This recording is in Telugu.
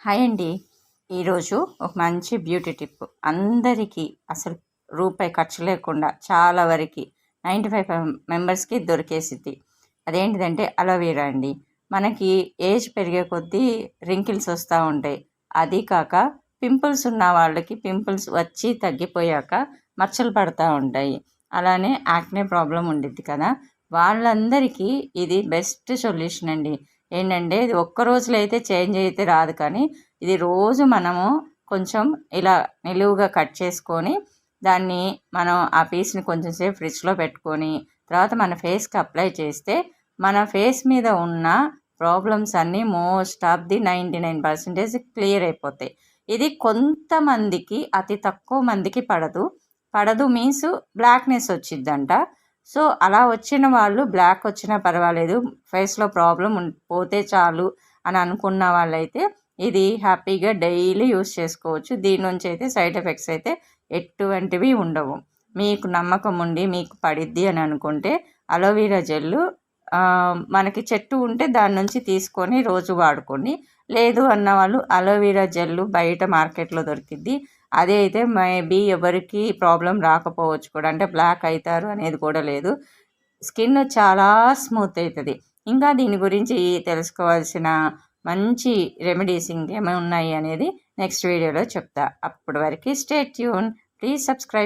హాయ్ అండి. ఈరోజు ఒక మంచి బ్యూటీ టిప్. అందరికీ అసలు రూపాయి ఖర్చు లేకుండా చాలా వరకు నైంటీ ఫైవ్ మెంబర్స్కి దొరికేసిద్ది. అదేంటిదంటే అలోవెరా అండి. మనకి ఏజ్ పెరిగే కొద్దీ రింకిల్స్ వస్తూ ఉంటాయి. అది కాక పింపుల్స్ ఉన్న వాళ్ళకి పింపుల్స్ వచ్చి తగ్గిపోయాక మచ్చలు పడుతూ ఉంటాయి. అలానే యాక్నే ప్రాబ్లం ఉండిద్ది కదా. వాళ్ళందరికీ ఇది బెస్ట్ సొల్యూషన్ అండి. ఏంటంటే ఇది ఒక్క రోజులో అయితే చేంజ్ అయితే రాదు కానీ ఇది రోజు మనము కొంచెం ఇలా నిలువుగా కట్ చేసుకొని దాన్ని మనం ఆ పీస్ని కొంచెం సేపు ఫ్రిడ్జ్లో పెట్టుకొని తర్వాత మన ఫేస్కి అప్లై చేస్తే మన ఫేస్ మీద ఉన్న ప్రాబ్లమ్స్ అన్నీ most of the ninety nine percentage clear అయిపోతాయి. ఇది కొంతమందికి అతి తక్కువ మందికి పడదు. పడదు మీన్స్ బ్లాక్నెస్ వచ్చిద్దంట. సో అలా వచ్చిన వాళ్ళు బ్లాక్ వచ్చినా పర్వాలేదు. ఫేస్లో ప్రాబ్లం పోతే చాలు అని అనుకున్న వాళ్ళైతే ఇది హ్యాపీగా డైలీ యూస్ చేసుకోవచ్చు. దీని నుంచి అయితే సైడ్ ఎఫెక్ట్స్ అయితే ఎటువంటివి ఉండవు. మీకు నమ్మకం ఉండి మీకు పడిద్ది అని అనుకుంటే అలోవీరా జెల్లు మనకి చెట్టు ఉంటే దాని నుంచి తీసుకొని రోజు వాడుకోండి. లేదు అన్న వాళ్ళు అలోవెరా జెల్లు బయట మార్కెట్లో దొరికిద్ది. అదే అయితే మేబీ ఎవరికి ప్రాబ్లం రాకపోవచ్చు కూడా. అంటే బ్లాక్ అవుతారు అనేది కూడా లేదు. స్కిన్ చాలా స్మూత్ అవుతుంది. ఇంకా దీని గురించి తెలుసుకోవాల్సిన మంచి రెమెడీస్ ఇంకేమైనా ఉన్నాయి అనేది నెక్స్ట్ వీడియోలో చెప్తా. అప్పటి వరకు స్టే ట్యూన్. Please subscribe